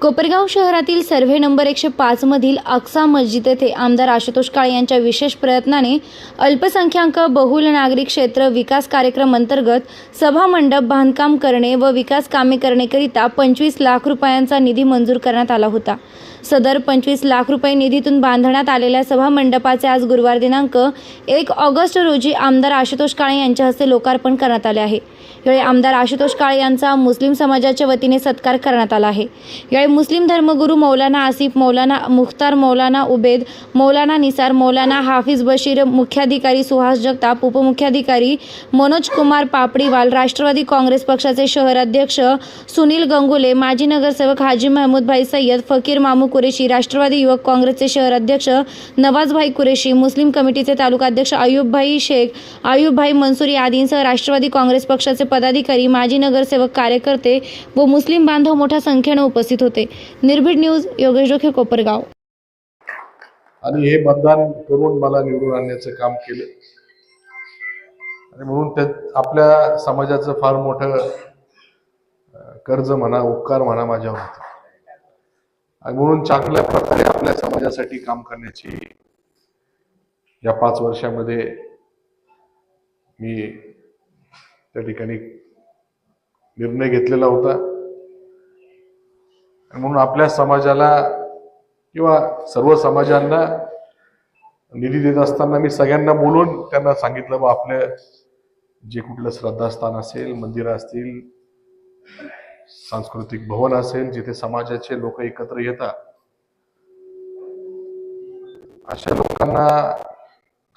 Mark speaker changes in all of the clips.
Speaker 1: कोपरगाव शहरातील survey number एकशे पाचमधील अक्सा मस्जिद येथे आमदार आशुतोष काळे यांच्या विशेष प्रयत्नाने अल्पसंख्याक बहुल नागरिक क्षेत्र विकास कार्यक्रम अंतर्गत सभा मंडप बांधकाम करणे व विकास कामे करण्याकरिता पंचवीस लाख रुपयांचा निधी मंजूर करण्यात आला होता. सदर पंचवीस लाख रुपये निधीतून बांधण्यात आलेल्या सभा मंडपाचे आज गुरुवार दिनांक एक ऑगस्ट रोजी आमदार आशुतोष काळे यांच्या हस्ते लोकार्पण करण्यात आले आहे. यावेळी आमदार आशुतोष काळे यांचा मुस्लिम समाजाच्या वतीने सत्कार करण्यात आला आहे. यावेळी मुस्लिम धर्मगुरू मौलाना आसिफ मौलाना मुख्तार मौलाना उबेद मौलाना निसार मौलाना हाफिज बशीर मुख्याधिकारी सुहास जगताप उपमुख्याधिकारी मनोज कुमार पापडीवाल राष्ट्रवादी काँग्रेस पक्षाचे शहराध्यक्ष सुनील गंगुले माजी नगरसेवक हाजी महमूदभाई सय्यद फकीर मामू कुरेशी राष्ट्रवादी युवक काँग्रेसचे शहराध्यक्ष नवाजभाई कुरेशी मुस्लिम कमिटीचे तालुकाध्यक्ष अयुबभाई आयुबभाई शेख आयुबभाई मनसुरी आदींसह राष्ट्रवादी काँग्रेस पक्षाचे पदाधिकारी माजी नगरसेवक कार्यकर्ते व मुस्लिम बांधव मोठ्या संख्येने उपस्थित होते. निर्भीड न्यूज योगेश डोखे कोपरगाव.
Speaker 2: आणि हे मतदान करून मला निवडून आणण्याचं काम केलं. आणि म्हणून त्या आपल्या समाजाचं फार मोठं कर्ज म्हणा उपकार म्हणा माझ्यावर होता. आणि म्हणून चांगल्या प्रकारे आपल्या समाजासाठी काम करण्याची या पाच वर्षामध्ये मी त्या ठिकाणी निर्णय घेतलेला होता. म्हणून आपल्या समाजाला किंवा सर्व समाजांना निधी देत असताना मी सगळ्यांना बोलून त्यांना सांगितलं बा आपलं जे कुठलं श्रद्धास्थान असेल मंदिरं असतील सांस्कृतिक भवन असेल जिथे समाजाचे लोक एकत्र येतात अशा लोकांना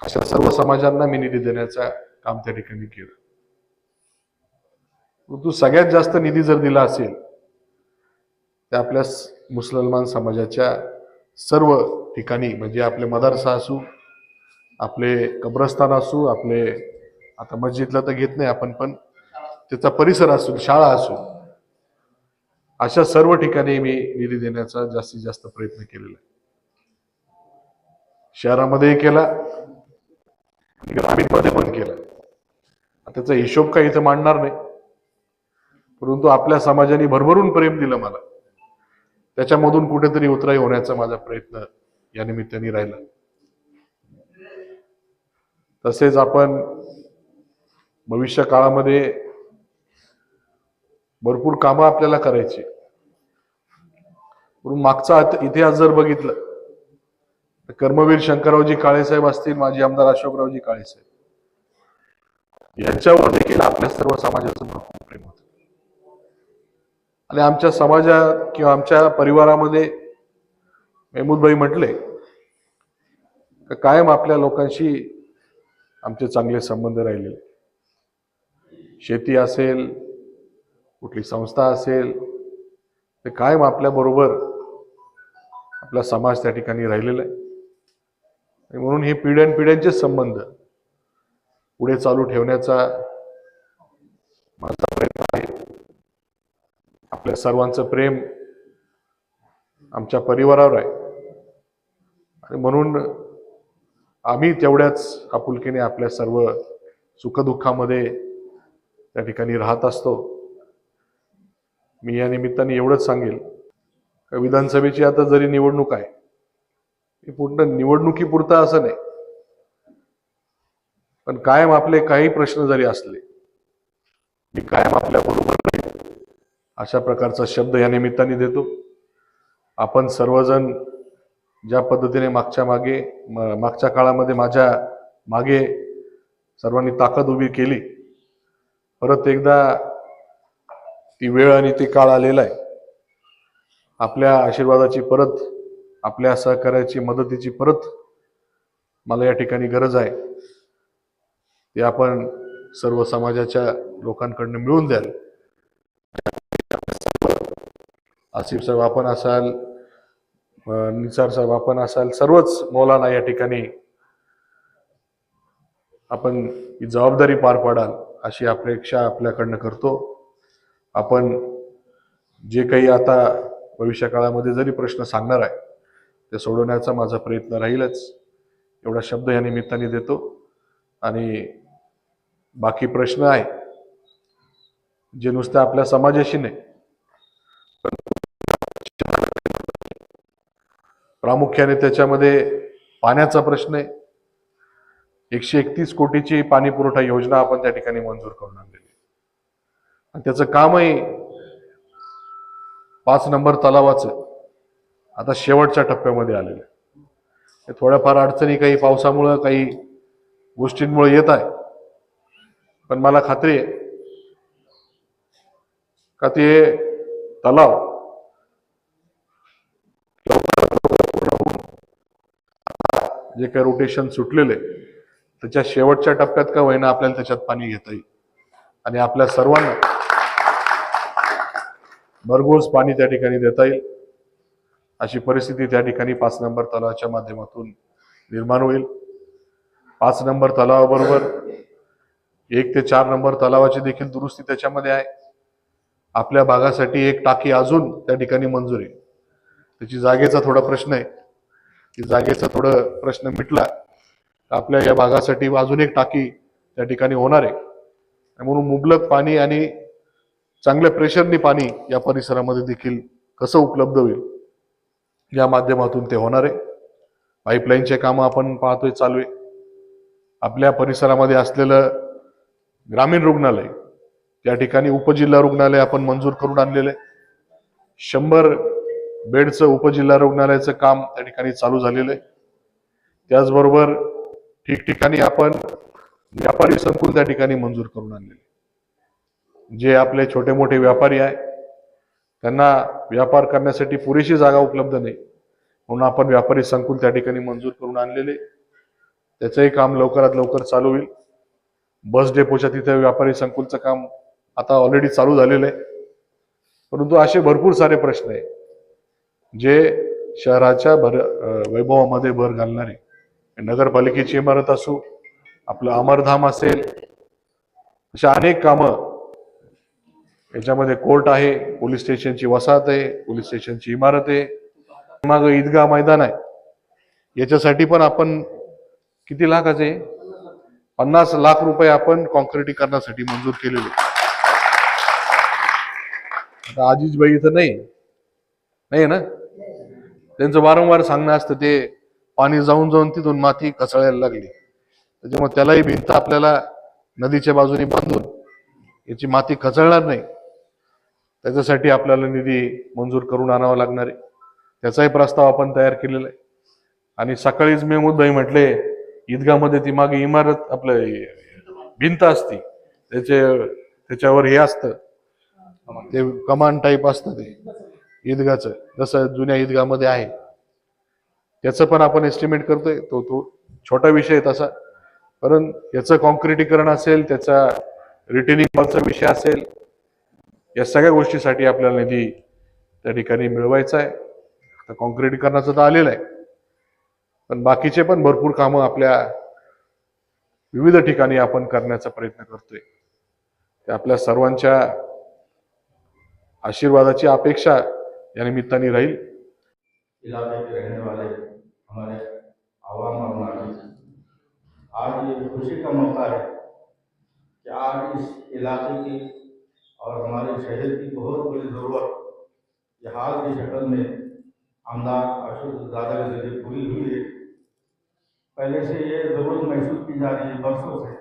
Speaker 2: अशा सर्व समाजांना मी निधी देण्याचं काम त्या ठिकाणी केलं. परंतु सगळ्यात जास्त निधी जर दिला असेल तर आपल्या मुसलमान समाजाच्या सर्व ठिकाणी म्हणजे आपले मदरसा असू आपले कब्रस्तान असू आपले आता मस्जिदला तर घेत नाही आपण पण त्याचा परिसर असू शाळा असू अशा सर्व ठिकाणी मी निधी देण्याचा जास्तीत जास्त प्रयत्न केलेला आहे. शहरामध्येही केला ग्रामीणमध्ये पण केला. त्याचा हिशोब काही इथं मांडणार नाही. परंतु आपल्या समाजाने भरभरून प्रेम दिलं मला. त्याच्यामधून कुठेतरी उतराई होण्याचा माझा प्रयत्न या निमित्ताने राहिला. तसेच आपण भविष्य काळामध्ये भरपूर कामं आपल्याला करायची. म्हणून मागचा इतिहास जर बघितलं तर कर्मवीर शंकररावजी काळेसाहेब असतील माजी आमदार अशोकरावजी काळेसाहेब यांच्यावर देखील आपल्या सर्व समाजाचं आणि आमच्या समाजात किंवा आमच्या परिवारामध्ये मेहमूदभाई म्हटले का कायम आपल्या लोकांशी आमचे चांगले संबंध राहिलेले शेती असेल कुठली संस्था असेल ते कायम आपल्या बरोबर आपला समाज त्या ठिकाणी राहिलेला आहे. म्हणून हे पिढ्यानपिढ्यांचे संबंध पुढे चालू ठेवण्याचा माझा प्रयत्न आपल्या सर्वांचं प्रेम आमच्या परिवारावर आहे. आणि म्हणून आम्ही तेवढ्याच आपुलकीने आपल्या सर्व सुखदुःखामध्ये त्या ठिकाणी राहत असतो. मी या निमित्ताने एवढंच सांगेल. का विधानसभेची आता जरी निवडणूक आहे ही पूर्ण निवडणुकीपुरता असं नाही. पण कायम आपले काही प्रश्न जरी असले मी कायम आपल्या बरोबर अशा प्रकारचा शब्द या निमित्ताने देतो. आपण सर्वजण ज्या पद्धतीने मागच्या मागे मागच्या काळामध्ये माझ्या मागे सर्वांनी ताकद उभी केली परत एकदा ती वेळ आणि ती काळ आलेला आहे. आपल्या आशीर्वादाची परत आपल्या सहकार्याची मदतीची परत मला या ठिकाणी गरज आहे. ते आपण सर्व समाजाच्या लोकांकडनं मिळवून द्याल. आसिफ साहेब आपण असाल निसार साहेब आपण असाल सर्वच मौलाना या ठिकाणी आपण ही जबाबदारी पार पाडाल अशी अपेक्षा आपल्याकडनं करतो. आपण जे काही आता भविष्य काळामध्ये जरी प्रश्न सांगणार आहे ते सोडवण्याचा माझा प्रयत्न राहीलच. एवढा शब्द या निमित्ताने देतो. आणि बाकी प्रश्न आहे जे नुसते आपल्या समाजाशी नाही प्रामुख्याने त्याच्यामध्ये पाण्याचा प्रश्न आहे. एकशे एकतीस कोटीची पाणी पुरवठा योजना आपण त्या ठिकाणी मंजूर करून आणलेली आणि त्याचं कामही पाच नंबर तलावाचं आता शेवटच्या टप्प्यामध्ये आलेलं आहे. थोड्याफार अडचणी काही पावसामुळं काही गोष्टींमुळे येत आहे. पण मला खात्री आहे का ते तलाव जे काही रोटेशन सुटलेले त्याच्या शेवटच्या टप्प्यात का होईना आपल्याला त्याच्यात पाणी घेता येईल. आणि आपल्या सर्वांना भरघोस पाणी त्या ठिकाणी देता येईल. अशी परिस्थिती त्या ठिकाणी पाच नंबर तलावाच्या माध्यमातून निर्माण होईल. पाच नंबर तलावाबरोबर एक ते चार नंबर तलावाची देखील दुरुस्ती त्याच्यामध्ये आहे. आपल्या भागासाठी एक टाकी अजून त्या ठिकाणी मंजूर आहे. त्याची जागेचा थोडा प्रश्न आहे. की जागेचा थोडं प्रश्न मिटला आपल्या या भागासाठी अजून एक टाकी त्या ठिकाणी होणार आहे. म्हणून मुबलक पाणी आणि चांगल्या प्रेशरनी पाणी या परिसरामध्ये देखील कसं उपलब्ध होईल या माध्यमातून ते होणार आहे. पाईपलाईनचे कामं आपण पाहतोय चालू आहे. आपल्या परिसरामध्ये असलेलं ग्रामीण रुग्णालय त्या ठिकाणी उपजिल्हा रुग्णालय आपण मंजूर करून आणलेलं आहे. शंभर बेडचं उपजिल्हा रुग्णालयाचं काम त्या ठिकाणी चालू झालेलं आहे. त्याचबरोबर ठिकठिकाणी आपण व्यापारी संकुल त्या ठिकाणी मंजूर करून आणलेले जे आपले छोटे मोठे व्यापारी आहे त्यांना व्यापार करण्यासाठी पुरेशी जागा उपलब्ध नाही. म्हणून आपण व्यापारी संकुल त्या ठिकाणी मंजूर करून आणलेले त्याचंही काम लवकरात लवकर चालू होईल. बस डेपोच्या तिथे व्यापारी संकुलचं काम आता ऑलरेडी चालू झालेलं आहे. परंतु असे भरपूर सारे प्रश्न आहे जे शहराच्या भर वैभवामध्ये भर घालणारे. नगरपालिकेची इमारत असो आपलं अमरधाम असेल अशा अनेक कामं याच्यामध्ये कोर्ट आहे पोलीस स्टेशनची वसाहत आहे पोलीस स्टेशनची इमारत आहे. माग ईदगाह मैदान आहे. याच्यासाठी पण आपण किती लाखाचे? पन्नास लाख रुपये आपण कॉन्क्रिटीकरणासाठी मंजूर केलेले. आता आजीजबाई इथं नाही. नाही ना? त्यांचं वारंवार सांगणं असतं ते पाणी जाऊन जाऊन तिथून माती कसळायला लागली. त्याच्यामुळे त्यालाही भिंत आपल्याला नदीच्या बाजूने बांधून याची माती खचळणार नाही. त्याच्यासाठी आपल्याला निधी मंजूर करून आणावा लागणार आहे. त्याचाही प्रस्ताव आपण तयार केलेला आहे. आणि सकाळीच मी मुद्दाही म्हटले ईदगामध्ये ती मागे इमारत आपलं भिंत असती त्याचे त्याच्यावर हे असतं. ते कमान टाईप असतं ते. ईदगाचं जसं जुन्या ईदगामध्ये आहे. त्याचं पण आपण एस्टिमेट करतोय तो तो छोटा विषय आहे तसा. कारण याचं कॉन्क्रिटीकरण असेल त्याचा रिटेनिंग वॉलचा विषय असेल या सगळ्या गोष्टीसाठी आपल्याला निधी त्या ठिकाणी मिळवायचा आहे. आता कॉन्क्रिटीकरणाचं तर आलेलं आहे. पण बाकीचे पण भरपूर कामं आपल्या विविध ठिकाणी आपण करण्याचा प्रयत्न करतोय. ते आपल्या सर्वांच्या आशीर्वादाची अपेक्षा या निमित्ताने राहील
Speaker 3: इलाके के रहने वाले हमारे आवाम और नागरिक आज ये खुशी का मौका है कि आज इस इलाके की और हमारे शहर की बहुत बड़ी ज़रूरत हाल की शक्ल में आमदार अशोक दादा के ज़रिए पूरी हुई है। पहले से ये ज़रूरत महसूस की जा रही है बरसों से,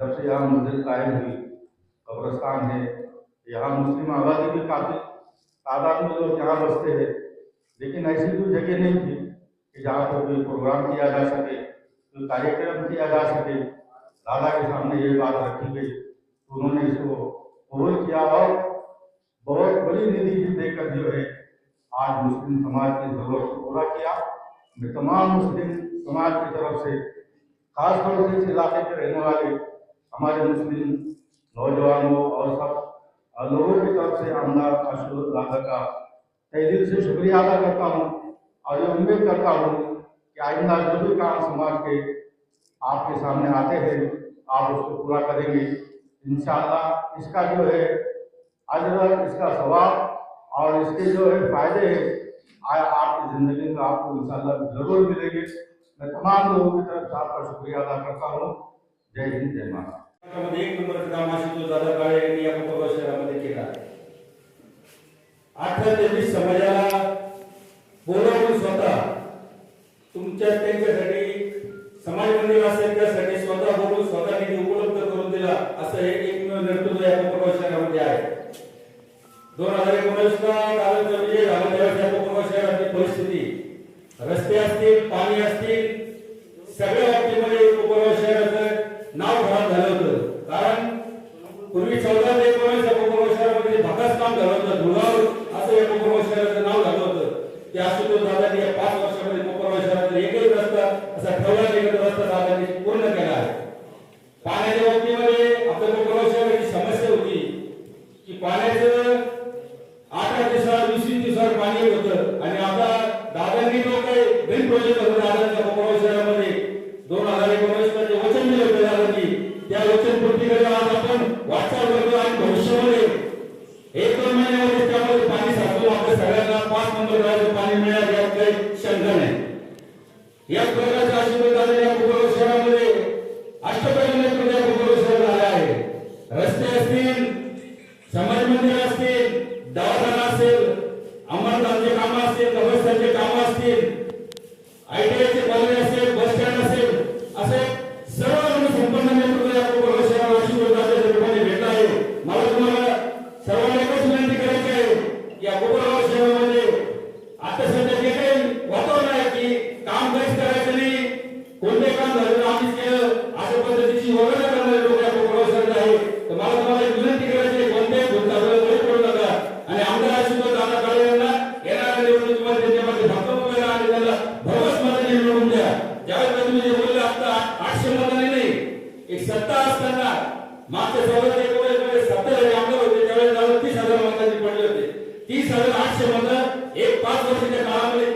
Speaker 3: जब से यहाँ मस्जिद कायम हुई। कब्रस्तान है, यहाँ मुस्लिम आबादी भी काफ़ी तादाद में लोग यहाँ बसते हैं, लेकिन ऐसी कोई जगह नहीं थी कि जहाँ पर कोई प्रोग्राम किया जा सके, कोई तो कार्यक्रम किया जा सके। दादा के सामने ये बात रखी गई। तो उन्होंने इसको कबूल किया और बहुत बड़ी निधि देकर जो है, आज मुस्लिम समाज की ज़रूरत को पूरा किया। मैं तमाम मुस्लिम समाज की तरफ़ से, खासतौर से इस इलाके के रहने वाले हमारे मुस्लिम नौजवानों और सब और लोगों की तरफ़ से आमदार अशोक राधा का तय दिल से शुक्रिया अदा करता हूँ और ये उम्मीद करता हूँ कि आइंदा जो भी काम समाज के आपके सामने आते हैं, आप उसको पूरा करेंगे। इन इसका जो है अजर इसका स्वभाव और इसके जो है फ़ायदे हैं आपकी ज़िंदगी में आपको इन ज़रूर मिलेंगे। मैं तमाम लोगों की तरफ़ से आपका शुक्रिया अदा करता हूँ। जय हिंद, जय
Speaker 4: माता एक नंबरचं काम दादा काळे या कोपरगाव शहरामध्ये केला. अठरा ते वीस समाजाला बोलावून स्वतः तुमच्या त्यांच्यासाठी समाज मंदिर असेल त्यासाठी स्वतः बोलून उपलब्ध करून दिला असं हे एकमेव या कोपरगाव शहरामध्ये आहे. दोन हजार एकोणीसला दादांचा विजय झाला परिस्थिती रस्ते असतील पाणी असतील सगळ्या बाबतीमध्ये कोपरगाव शहराचं नाव खराब झालं मिळणार यात काही शंका नाही. याच प्रकारचा आशीर्वाद आलेल्या कुपवाड शहरामध्ये अष्टपर्यंत प्रजा कुपवाड आले आहे. रस्ते असतील सत्ता असताना मागच्या सवलत एकोणीस सत्तर मागणं होते त्यावेळेस जवळ तीस हजार मतदार पडले होते. तीस हजार आठशे मतदार एक पाच वर्षाच्या काळामध्ये